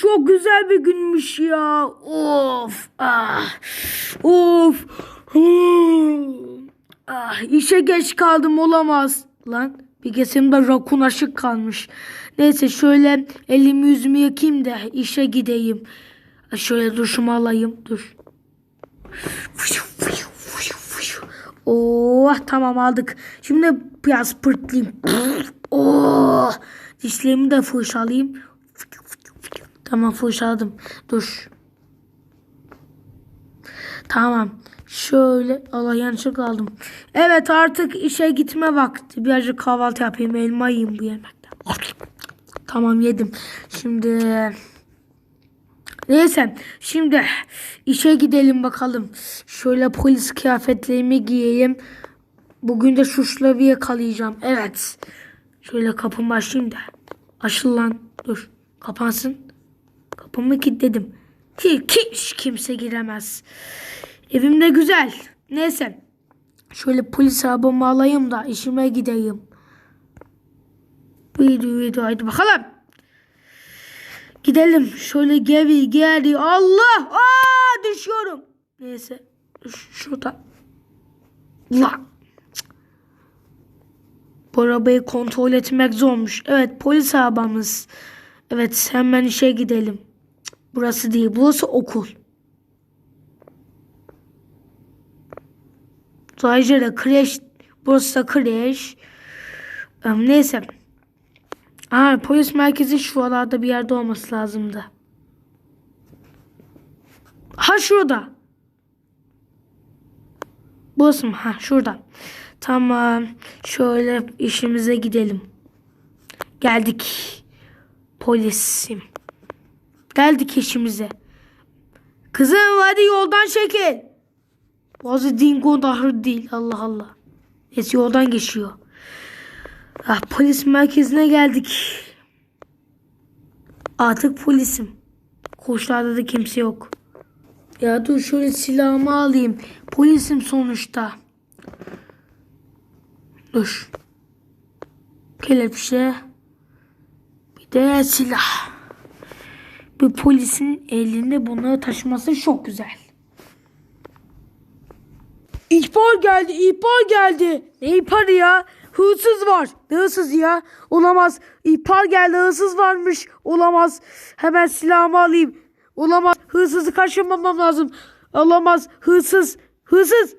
Çok güzel bir günmüş ya. Of. Ah. Of. Ah, işe geç kaldım olamaz. Lan bir kesimde rakun aşık kalmış. Neyse şöyle elimi yüzümü yıkayayım da işe gideyim. Şöyle duşumu alayım. Dur. Oh tamam aldık. Şimdi biraz pırtlayayım. Oh dişlerimi de fırçalayayım. Tamam fırçaladım. Dur. Tamam. Şöyle Allah yanlışlıkla aldım. Evet artık işe gitme vakti. Birazcık kahvaltı yapayım. Elma yiyeyim bu yemekten. Tamam yedim. Şimdi Neyse şimdi işe gidelim bakalım. Şöyle polis kıyafetlerimi giyeyim. Bugün de suçları yakalayacağım. Evet. Şöyle kapımı açayım da. Açıl lan. Dur. Kapansın. Kapımı kilitledim. Ki, hiç kimse giremez. Evim de güzel. Neyse. Şöyle polis arabamı alayım da işime gideyim. Video video haydi bakalım. Gidelim. Şöyle geri geri. Allah! Aa düşüyorum. Neyse. Şurada. La. Bu arabayı kontrol etmek zormuş. Evet polis arabamız. Evet hemen işe gidelim. Burası değil. Burası okul. Ayrıca da kreş. Burası da kreş. Em, Neyse. Aa, polis merkezi şuralarda bir yerde olması lazımdı. Ha şurada. Burası mı? Ha şurada. Tamam. Şöyle işimize gidelim. Geldik. Polisim. Geldik işimize. Kızım hadi yoldan çekil. Bazı dingo dahrı değil. Allah Allah. Neyse yoldan geçiyor. Ah, polis merkezine geldik. Artık polisim. Koğuşlarda da kimse yok. Ya dur şöyle silahımı alayım. Polisim sonuçta. Dur. Kelepçe. Bir de silah. Bir polisin elinde bunları taşıması çok güzel. İhbar geldi, ihbar geldi. Ne ihbarı ya? Hırsız var. Ne hırsız ya? Olamaz. İhbar geldi, hırsız varmış. Olamaz. Hemen silahımı alayım. Olamaz. Hırsızı kaçırmamam lazım. Olamaz. Hırsız. Hırsız.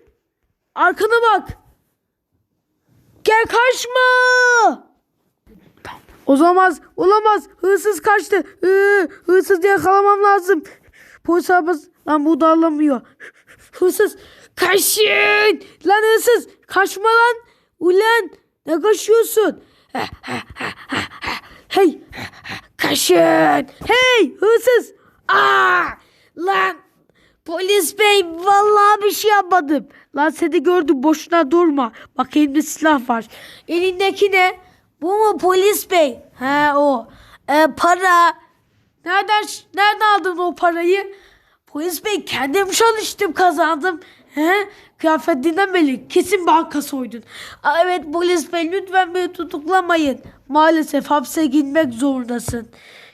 Arkana bak. Gel kaçma. Olamaz. Olamaz. Hırsız kaçtı. Ee, hırsız yakalamam lazım. Polis arabası. Lan bu da alamıyor. Hırsız. Kaçın. Lan hırsız. Kaçma lan. Ulan. Ne kaçıyorsun? Hey. Kaçın. Hey. Hırsız. Aa. Lan. Polis bey vallahi bir şey yapmadım. Lan seni gördüm boşuna durma. Bak elimde silah var. Elindeki ne? Bu mu polis bey? He o. E, para. Nereden nereden aldın o parayı? Polis bey kendim çalıştım kazandım. He? Kıyafetinden belli. Kesin banka soydun. Evet polis bey lütfen beni tutuklamayın. Maalesef hapse gitmek zorundasın.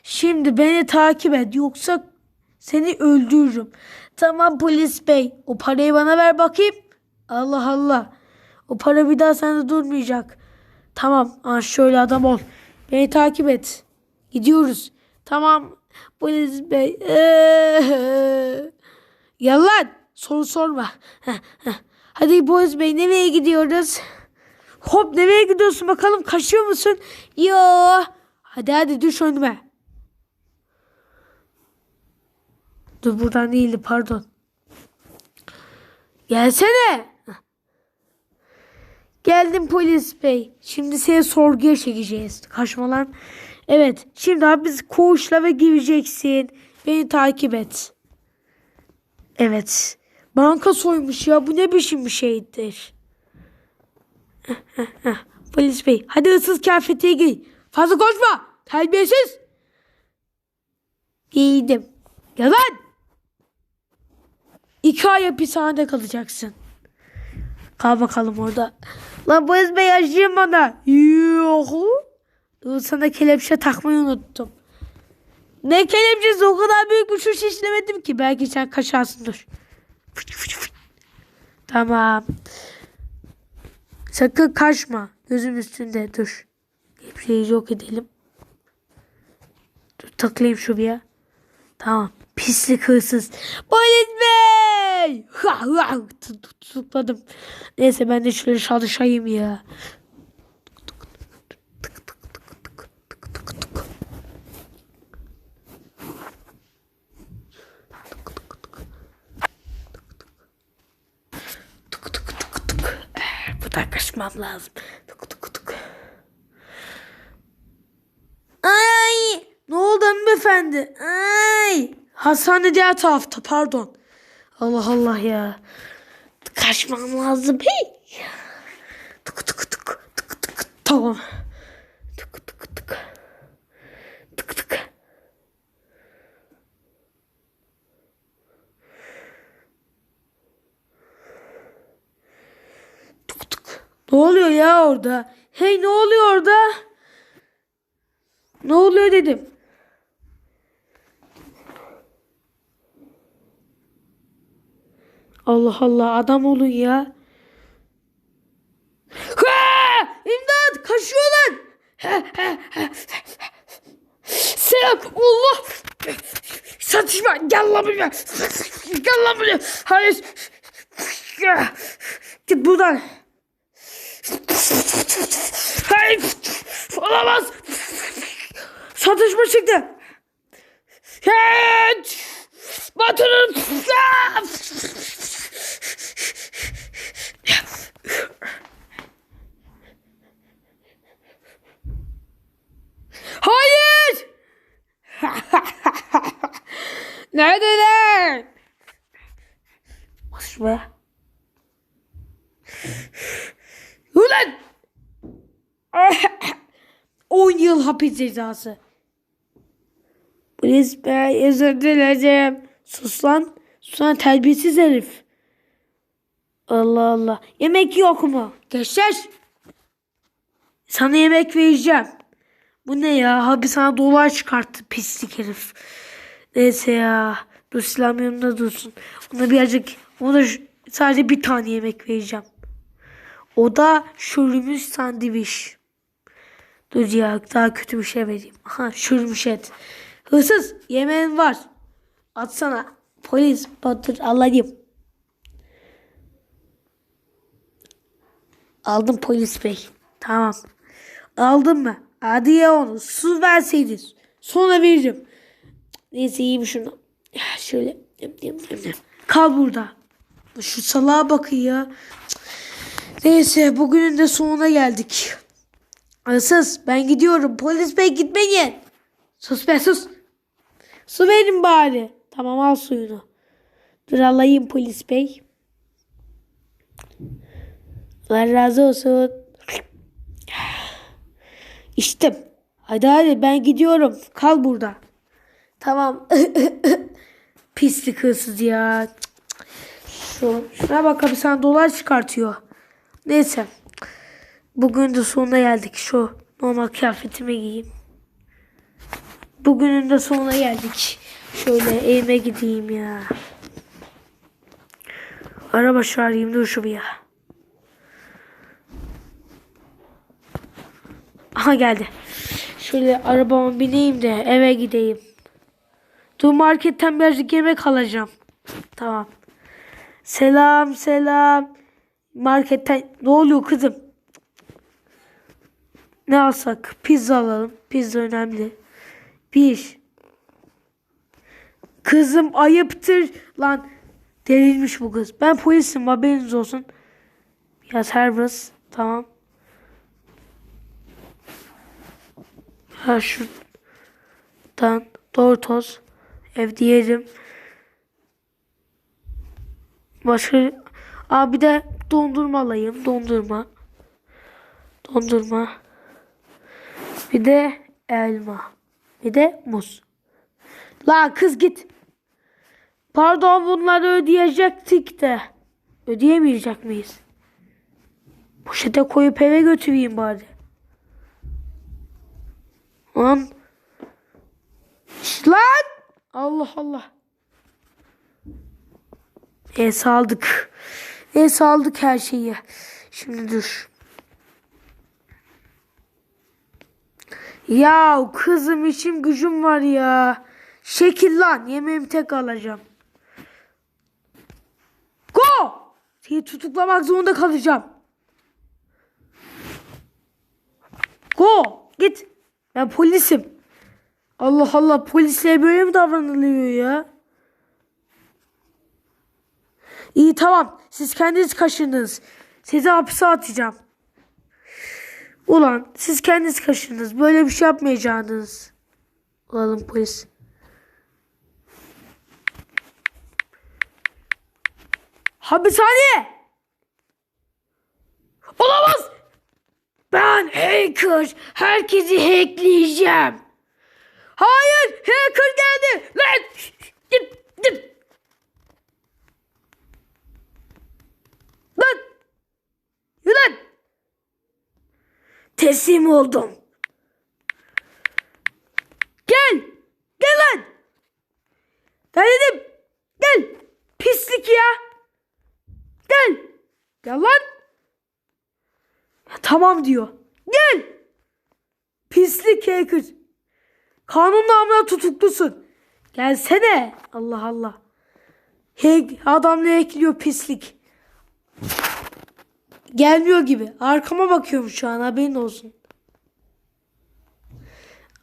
Şimdi beni takip et yoksa seni öldürürüm. Tamam polis bey. O parayı bana ver bakayım. Allah Allah. O para bir daha sende durmayacak. Tamam. Aa, şöyle adam ol. Beni takip et. Gidiyoruz. Tamam. Polis bey. Gel lan. Soru sorma. Hadi polis bey nereye gidiyoruz? Hop nereye gidiyorsun bakalım kaçıyor musun? Yo. Hadi hadi düş önüme. Dur buradan değildi pardon. Gelsene. Geldim polis bey. Şimdi seni sorguya çekeceğiz. Kaçma lan. Evet. Şimdi abi biz koğuşla ve gireceksin. Beni takip et. Evet. Banka soymuş ya. Bu ne biçim bir şeydir. polis bey. Hadi ıssız kıyafetiye giy. Fazla koşma. Terbiyesiz. Giydim. Yalan. İki ay hapishanede kalacaksın. Kal bakalım orada. Lan polis bey yaşayayım bana. Yuhu. Dur sana kelepçe takmayı unuttum. Ne kelepçesi o kadar büyük bir şuş işlemedim ki. Belki sen kaçarsın dur. Tamam. Sakın kaçma. Gözüm üstünde dur. Kelepçeyi yok edelim. Dur taklayayım şuraya. Tamam. Pislik hırsız. Polis bey! Ha, ha, tut- tut- Tutukladım. Neyse ben de şöyle çalışayım ya. Eh, Buradan kaçmam lazım. Tuk tuk tuk. Ay! Ne oldu hanımefendi? Ay! Hastane diğer tarafta pardon. Allah Allah ya. Kaçmam lazım. Hey! Tuk tuk tuk tuk tuk. Tamam. Tuk tuk tuk. Tuk tuk. Tuk tuk. Ne oluyor ya orada? Hey ne oluyor orada? Ne oluyor dedim. Allah Allah adam olun ya. İmdat kaçıyorlar. Selam Allah. Satışma gel lan buraya. Gel lan buraya. Hayır. Git buradan. Hayır. Olamaz. Satışma çıktı. Hiç. Batırın. Hayır. Neredeler? Bas be. Ulan! 10 yıl hapis cezası. Bey özür dilerim. Sus lan. Sus lan terbiyesiz herif. Allah Allah. Yemek yok mu? Gençler. Sana yemek vereceğim. Bu ne ya? Abi sana dolar çıkarttı pislik herif. Neyse ya. Dur silahım yanımda dursun. Ona birazcık ona sadece bir tane yemek vereceğim. O da şürümüş sandviç. Dur ya daha kötü bir şey vereyim. Aha şürümüş et. Hırsız yemeğin var. Atsana. Polis batır alayım. Aldım polis bey. Tamam. Aldın mı? Hadi ya onu. Su verseydin. Sonra veririm. Neyse yiyeyim şunu. Şöyle. Kal burada. Şu salağa bakın ya. Neyse bugünün de sonuna geldik. Sus ben gidiyorum. Polis bey gitmeyin. Sus be sus. Su verin bari. Tamam al suyunu. Dur alayım polis bey. Allah razı olsun. İçtim. Hadi hadi ben gidiyorum. Kal burada. Tamam. Pislik hırsız ya. Şu, şuna bak abi sana dolar çıkartıyor. Neyse. Bugün de sonuna geldik. Şu normal kıyafetimi giyeyim. Bugünün de sonuna geldik. Şöyle evime gideyim ya. Araba çağırayım dur şuraya. Aha geldi. Şöyle arabama bineyim de eve gideyim. Dur marketten birazcık yemek alacağım. Tamam. Selam selam. Marketten ne oluyor kızım? Ne alsak? Pizza alalım. Pizza önemli. Bir. Kızım ayıptır. Lan delirmiş bu kız. Ben polisim haberiniz olsun. Ya serbest. Tamam. Ha şuradan Doritos ev diyelim. Başka Aa bir de dondurma alayım. Dondurma. Dondurma. Bir de elma. Bir de muz. La kız git. Pardon bunları ödeyecektik de. Ödeyemeyecek miyiz? Poşete koyup eve götüreyim bari. Lan. Lan. Allah Allah. E saldık. E saldık her şeyi. Şimdi dur. Ya kızım işim gücüm var ya. Şekil lan yemeğimi tek alacağım. Go! Seni tutuklamak zorunda kalacağım. Go! Git. Ben polisim. Allah Allah polisle böyle mi davranılıyor ya? İyi tamam. Siz kendiniz kaşındınız. Sizi hapse atacağım. Ulan siz kendiniz kaşındınız. Böyle bir şey yapmayacaktınız. Ulan polis. Hapishane! Olamaz! Ben hacker. Herkesi hackleyeceğim. Hayır! Hacker geldi! Lan! Git! Git! Lan! Yürü! Teslim oldum. Gel! Gel lan! Ben dedim! Gel! Pislik ya! Gel! Gel lan! Tamam diyor. Gel! Pislik hacker. Kanun namına tutuklusun. Gelsene. Allah Allah. Hack, adam ne ekliyor pislik. Gelmiyor gibi. Arkama bakıyorum şu an haberin olsun.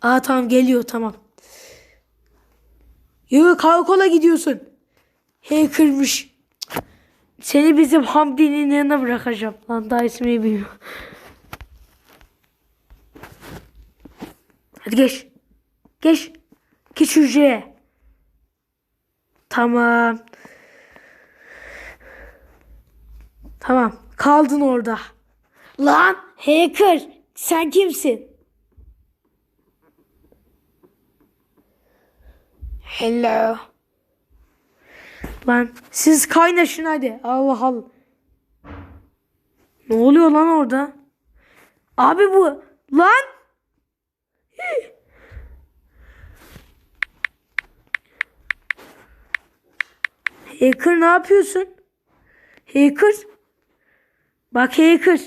Aa tamam geliyor tamam. Yürü karakola gidiyorsun. Hacker'mış. Seni bizim Hamdi'nin yanına bırakacağım. Lan daha ismini bilmiyorum. Hadi geç. Geç. Geç hücreye. Tamam. Tamam. Kaldın orada. Lan hacker. Sen kimsin? Hello. Lan siz kaynaşın hadi. Allah Allah. Ne oluyor lan orada? Abi bu. Lan. Hacker ne yapıyorsun? Hacker. Bak hacker.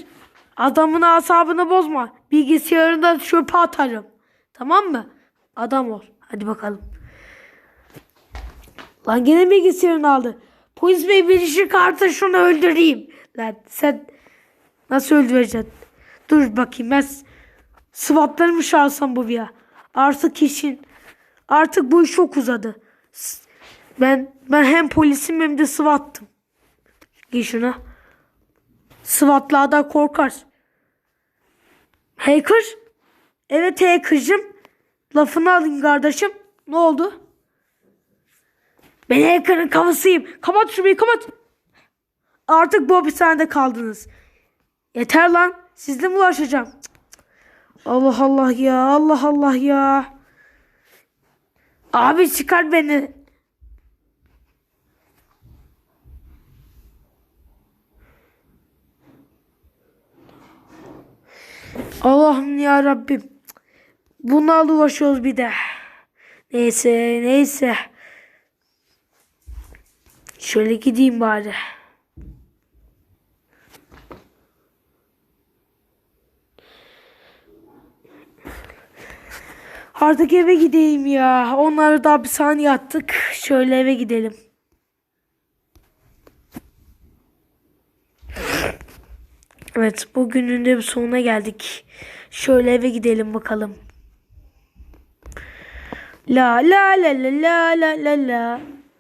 Adamın asabını bozma. Bilgisayarında çöpe atarım. Tamam mı? Adam ol. Hadi bakalım. Lan gene bilgisayarını aldı. Polis bey bir işi kartı şunu öldüreyim. Lan sen nasıl öldüreceksin? Dur bakayım ben s- SWAT'larımı çağırsam bu ya. Artık işin artık bu iş çok uzadı. Ben ben hem polisim hem de SWAT'tım. Giy şuna. SWAT'lardan korkar. Hacker? Evet hacker'cım. Lafını alayım kardeşim. Ne oldu? Ben hacker'ın kafasıyım. Kapat şurayı kapat. Artık bu hapishanede kaldınız. Yeter lan. Sizle mi uğraşacağım? Allah Allah ya. Allah Allah ya. Abi çıkar beni. Allah'ım ya Rabbim. Bunlarla uğraşıyoruz bir de. Neyse neyse. Şöyle gideyim bari. Artık eve gideyim ya. Onları da hapishaneye attık. Şöyle eve gidelim. Evet bugünün de bir sonuna geldik. Şöyle eve gidelim bakalım. La la la la la la la la.